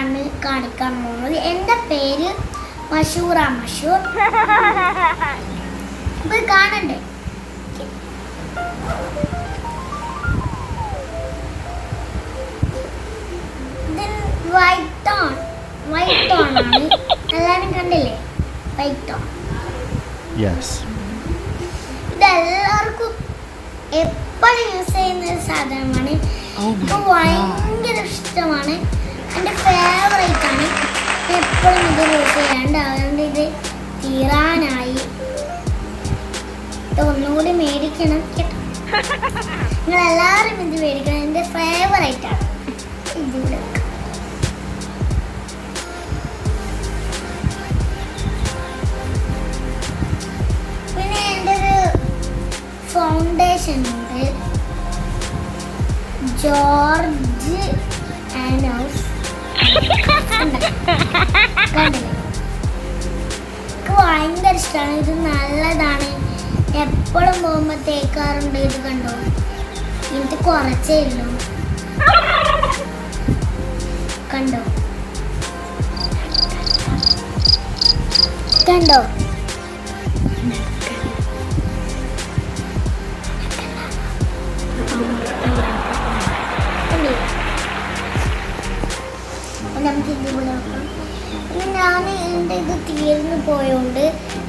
ആണ് കാണിക്കാൻ പോകുന്നത്. എന്റെ പേര് മഷൂറ മഷൂർ. ഇത് കാണണ്ടേ? വൈറ്റ് ഓൺ വൈറ്റ് ഓൺ ആണ്. എല്ലാവരും കണ്ടില്ലേ? White on. ഇതെല്ലാവർക്കും എപ്പോഴും യൂസ് ചെയ്യുന്ന ഒരു സാധനമാണ്. Oh എനിക്ക് ഭയങ്കര ഇഷ്ടമാണ്. എന്റെ ഫേവറേറ്റ് ആണ്. എപ്പോഴും ഇത് യൂസ് ചെയ്യാണ്ട് അതുകൊണ്ട് ഇത് തീരാനായി ഇത് ഒന്നുകൂടി മേടിക്കണം കേട്ടോ. നിങ്ങൾ എല്ലാവരും ഇത് മേടിക്കണം. എന്റെ ഫേവറേറ്റ് ആണ്. ഇതിവിടെ. പിന്നെ എന്റെ ഒരു ഫൗണ്ടേഷൻ ഉണ്ട്. ജോർജ് ആൻഡ് കണ്ടില്ലേ? എനിക്ക് ഭയങ്കര ഇഷ്ടമാണ് ഇത് നല്ലതാണ്. എപ്പോഴും പോകുമ്പോൾ തേക്കാറുണ്ട് ഇത് കണ്ടോ? ഇത് കുറച്ചേ ഉള്ളൂ. കണ്ടോ? കണ്ടോ? എന്റെ ഇത് തീർന്നു പോയോണ്ട്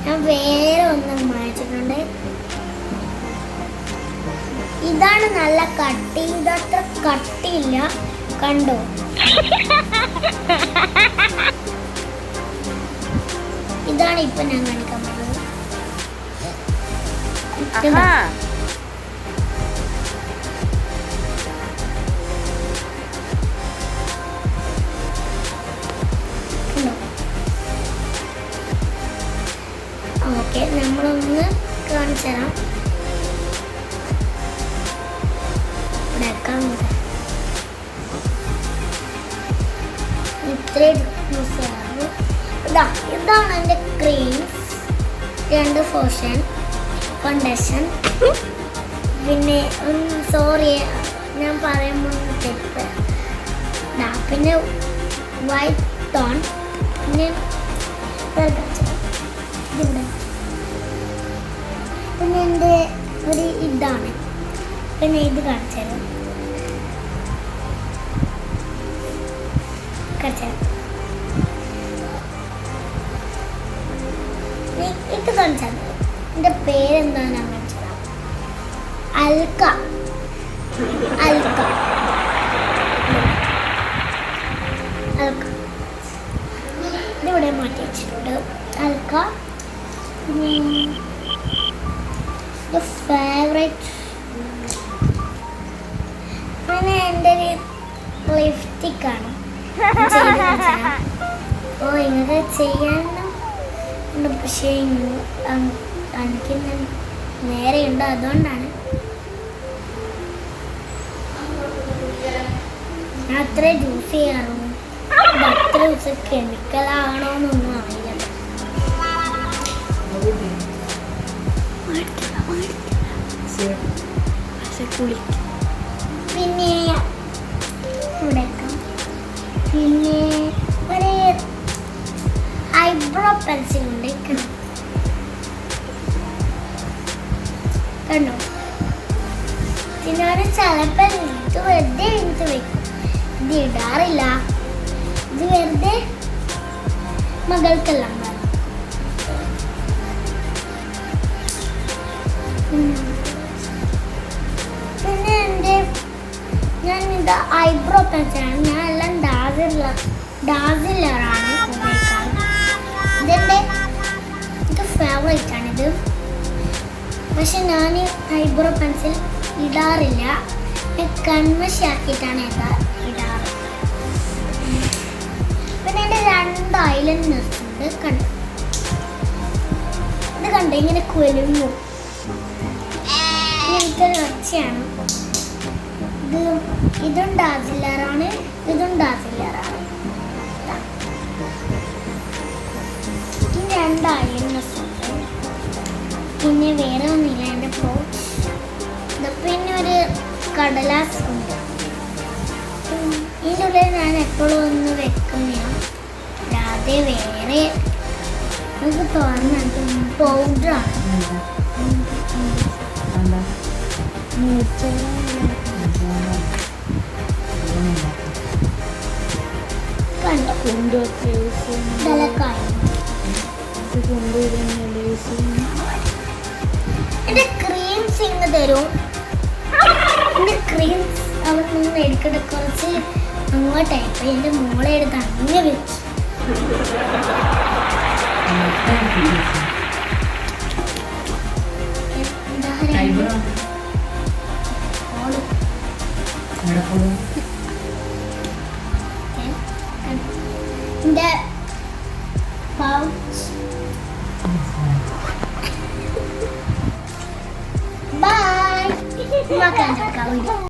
ഞാൻ വേറെ ഒന്നും വാങ്ങിച്ചിട്ടുണ്ട്. ഇതാണ് നല്ല കട്ടി ഇതത്ര കട്ടിയില്ല. കണ്ടോ? ഇതാണ് ഇപ്പൊ ഞാൻ കാണിക്കാൻ പോകുന്നത് കാണിച്ചു തരാം. ഇവിടെ നമുക്ക്. ഇത്രയും യൂസ് ചെയ്യാറുള്ളൂ ഇതാ ഇതാണ് എന്റെ ക്രീംസ് രണ്ട് ഫോഷൻ ഫൗണ്ടേഷൻ പിന്നെ സോറി ഞാൻ പറയുമ്പോൾ തെറ്റ്. പിന്നെ വൈറ്റ് ടോൺ പിന്നെ കാണിച്ചു हैं കാണിച്ചാൽ മതി. എന്റെ പേരെന്താ ഞാൻ കാണിച്ചു തരാം അൽക്ക. അൽക്ക. അൽക്ക. ഇതിവിടെ മാറ്റി വെച്ചിട്ടുണ്ട്. അൽക്ക. ഫേവറേറ്റ് ചെയ്യാനും പക്ഷേ എനിക്ക് നേരെയുണ്ട്. അതുകൊണ്ടാണ്. അത്ര ജ്യൂസ് ചെയ്യാറുള്ളൂ. ഇത് അത്ര ദിവസം കെമിക്കൽ ആകണമെന്നൊന്നും അറിയില്ല. പിന്നെ പിന്നെ ഐബ്രോ പെൻസിൽ കണ്ടോ? കണ്ടോ? ഇതിനോട് ചിലപ്പോൾ ഇത് വെറുതെ എടുത്ത് വെക്കും. ഇത് ഇടാറില്ല. ഇത് വെറുതെ മകൾക്കെല്ലാം. പിന്നെ എന്റെ ഞാൻ ഇത് ഐബ്രോ പെൻസിലാണ് ഞാൻ എല്ലാം ഡാസിലർ ഡാസിലറാണ് ഇത് ഫേവറേറ്റ് ആണിത് പക്ഷെ ഞാൻ ഐബ്രോ പെൻസിൽ ഇടാറില്ല കൺവശാക്കിയിട്ടാണ് ഇടാ ഇടാറ്. പിന്നെ എന്റെ രണ്ട് ഐലൻഡ് ഉണ്ട്. കണ്ടു ഇത് കണ്ട? ഇങ്ങനെ കുലുങ്ങും. എനിക്കൊരു ഒച്ചയാണ് ഇത് ഇതും ഡാസിലറാണ് ഇതും ഡാസിലറാണ് ഈ രണ്ട് ഐലൻഡേഴ്സ് ഉണ്ട് പിന്നെ വേറെ ഒന്നുമില്ല എന്റെ പ്രോ പിന്നെ ഒരു കടലാസ് ഉണ്ട് ഇതിന്റെ ഉള്ളിൽ ഞാൻ എപ്പോഴും ഒന്ന് വെക്കുന്നില്ല. ഇത് വേറെ നമുക്ക് തോന്നുന്നത് പൗഡറാണ് കൊണ്ടുവരുന്ന എന്റെ ക്രീംസ് ഇങ്ങ് തരും. എന്റെ ക്രീംസ് അവിടെ നിന്ന് എടുക്കട്ടെ. കുറച്ച് അങ്ങോട്ടെ അപ്പൊ എന്റെ മോളെ എടുത്ത് അങ്ങ് വെച്ചു. എന്റെ